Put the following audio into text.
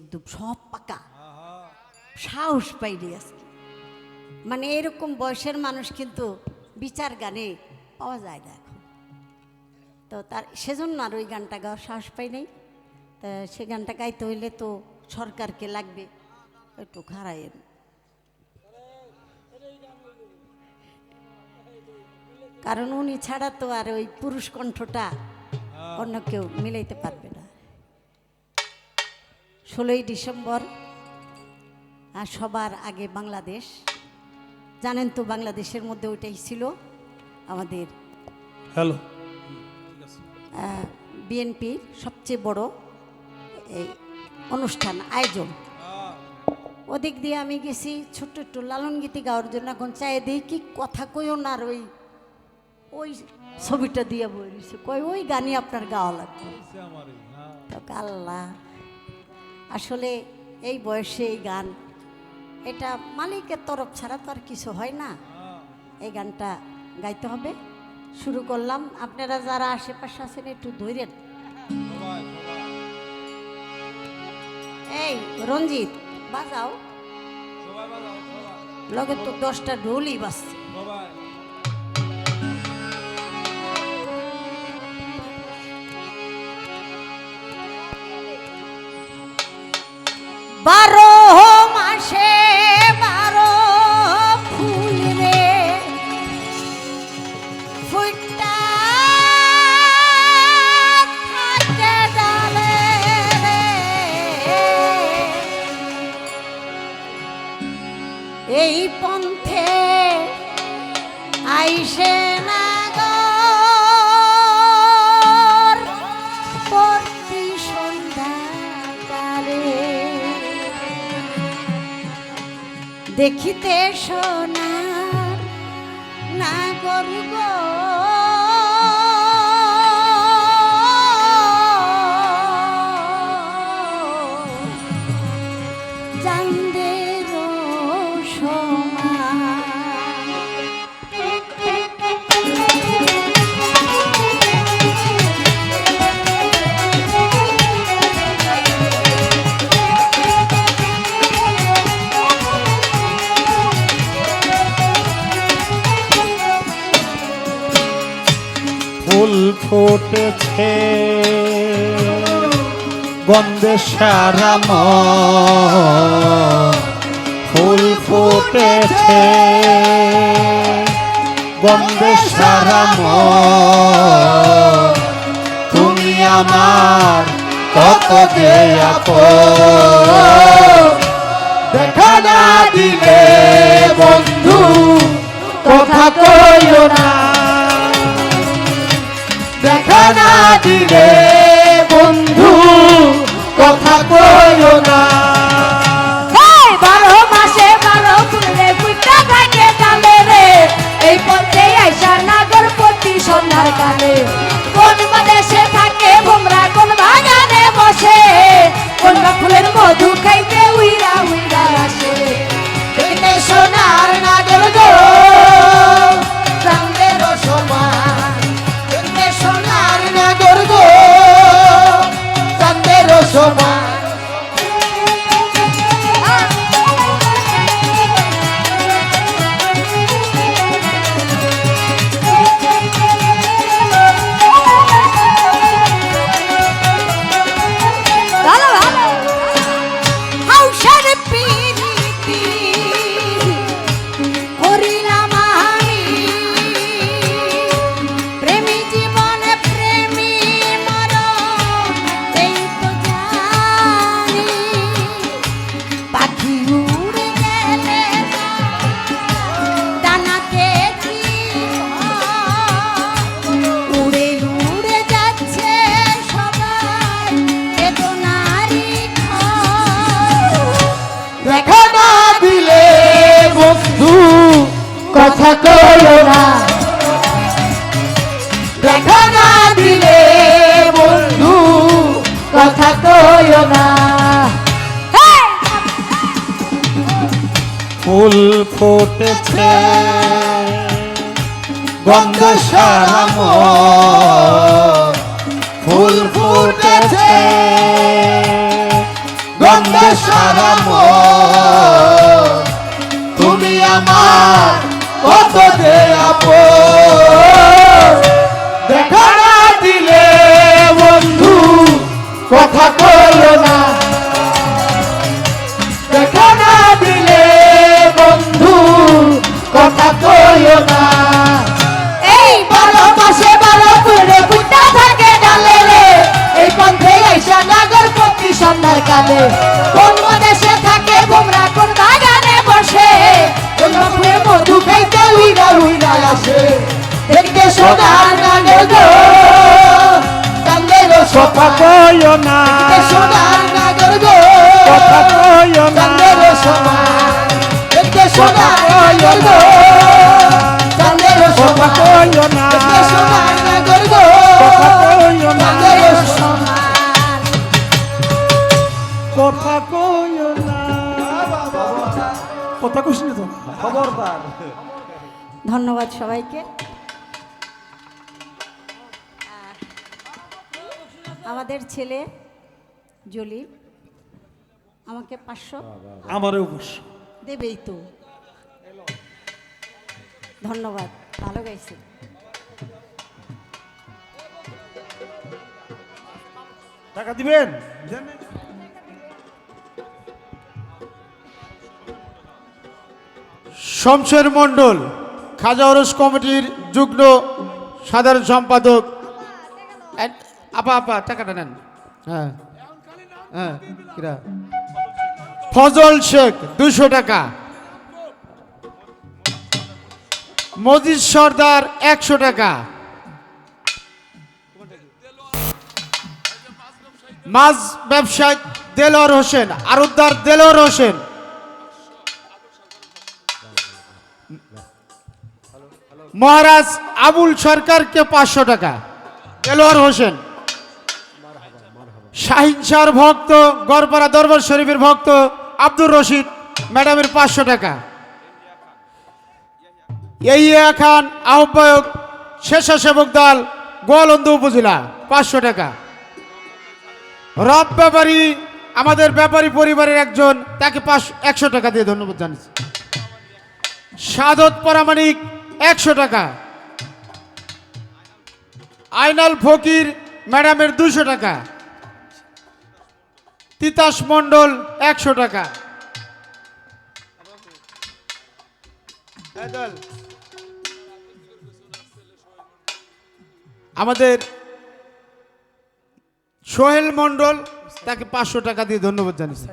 একদম সব পাকা। সাহস পাইনি আজকে। মানে এরকম বয়সের মানুষ কিন্তু বিচার গানে পাওয়া যায় না এখন। তো তার, সেজন্য আর ওই গানটা গাওয়ার সাহস পাই নাই। তা সে গানটা গাইতে হইলে তো সরকারকে লাগবে, একটু খারাইয়েন কারণ উনি ছাড়া তো আর ওই পুরুষ কণ্ঠটা অন্য কেউ মিলাইতে পারবে না। ষোলোই ডিসেম্বর আর সবার আগে বাংলাদেশ। জানেন তো বাংলাদেশের মধ্যে ওইটাই ছিল আমাদের হ্যালো। বিএনপির সবচেয়ে বড় এই অনুষ্ঠান আয়োজন। ওদিক দিয়ে আমি গেছি ছোট্ট একটু লালন গীতি গাওয়ার জন্য এখন চাই দিই কি কথা কইও না আর ওই ওই ছবিটা দিয়ে বই কই ওই গানই আপনার গাওয়া লাগবে। তো আল্লাহ। আসলে এই বয়সে এই গান, এটা মালিকের তরফ ছাড়া তো আর কিছু হয় না। এই গানটা গাইতে হবে। শুরু করলাম। আপনারা যারা আশেপাশে আছেন, একটু ধৈর্যেন এই রঞ্জিত, বাজাও। লগে তো দশটা ঢোলই বাজছে। বারো মাসে বারো ফুল রে। ফুটা এই পন্থে আইসে দেখিতে সোনার না করব চান্দের ফুটেছে গন্ধে সারা মন। ফুল ফুটেছে গন্ধে সারা মন। তুমি আমার কত দেখা না দিলে বন্ধু, কথা কইও না দিলে বন্ধু, কথা কইও না। বারো মাসে বারো ফুলে থাকে কালে রে। এই পথে আইসা নাগরপতি সন্ধ্যার কালে। কোন দেশে থাকে ভোমরা কোন বাগানে বসে। কোন ফুলের মধু খাইতে কথা না। দেখা না দিলে বন্ধু কথা কইও না। ফুল ফুটেছে। গন্ধ সারা মন। ফুল ফুটেছে। কান্দে সারা মন। তুমি আমার কত যে দেখা দিলে বন্ধু, কথা না। কথা কইও না। এই বারো মাসে বারো ফুলে ফুটা থাকে ডালে রে। এই পন্থে আইসা নাগর পক্ষী সন্ধ্যার কালে। কোন দেশে থাকে বুমরা কোন বাগানে বসে। কোন ফুলে মধু খাইতে উইরা উইরা আসে। দেখতে সোনার নাগর গো। কান্দের কথা কইও না। সোনার নাগর গো। কথা কইও না। কান্দের সোনার দেখতে সোনার নাগর গো। কইও না দেখতে সোনার নাগর গো কথা কইও না কথা কইও না কথা কইস না তো ধন্যবাদ সবাইকে। আমাদের ছেলে জলি আমাকে পাঁচশো আমারও দেবেই তো। ধন্যবাদ। ভালো গাইছে। টাকা দিবেন? শমশের মণ্ডল খাজা ওরস কমিটির যুগ্ম সাধারণ সম্পাদক। আপা আপা টাকাটা নেন। হ্যাঁ। হ্যাঁ ফজল শেখ দুশো টাকা। মজিদ সর্দার একশো টাকা। মাছ ব্যবসায়ী দেলোয়ার হোসেন আরুদ্দার দেলোয়ার হোসেন। মহারাজ আবুল সরকারকে পাঁচশো টাকা। দেলোয়ার হোসেন। শাহিন শাহর ভক্ত, গড়পাড়া দরবার শরীফের ভক্ত আব্দুর রশিদ, ম্যাডামের পাঁচশো টাকা। ইয়া খান, আহ্বায়ক, স্বেচ্ছাসেবক দল, গোয়ালন্দ উপজেলা, পাঁচশো টাকা। রব ব্যাপারী, আমাদের ব্যাপারী পরিবারের একজন, তাকে পাঁচ, একশো টাকা দিয়ে ধন্যবাদ জানাচ্ছি। সাদত পরামানিক একশো টাকা। আইনাল ফকির, ম্যাডামের দুশো টাকা। তিতাস মণ্ডল, একশো টাকা। আমাদের সোহেল মন্ডল তাকে পাঁচশো টাকা দিয়ে ধন্যবাদ জানিয়েছি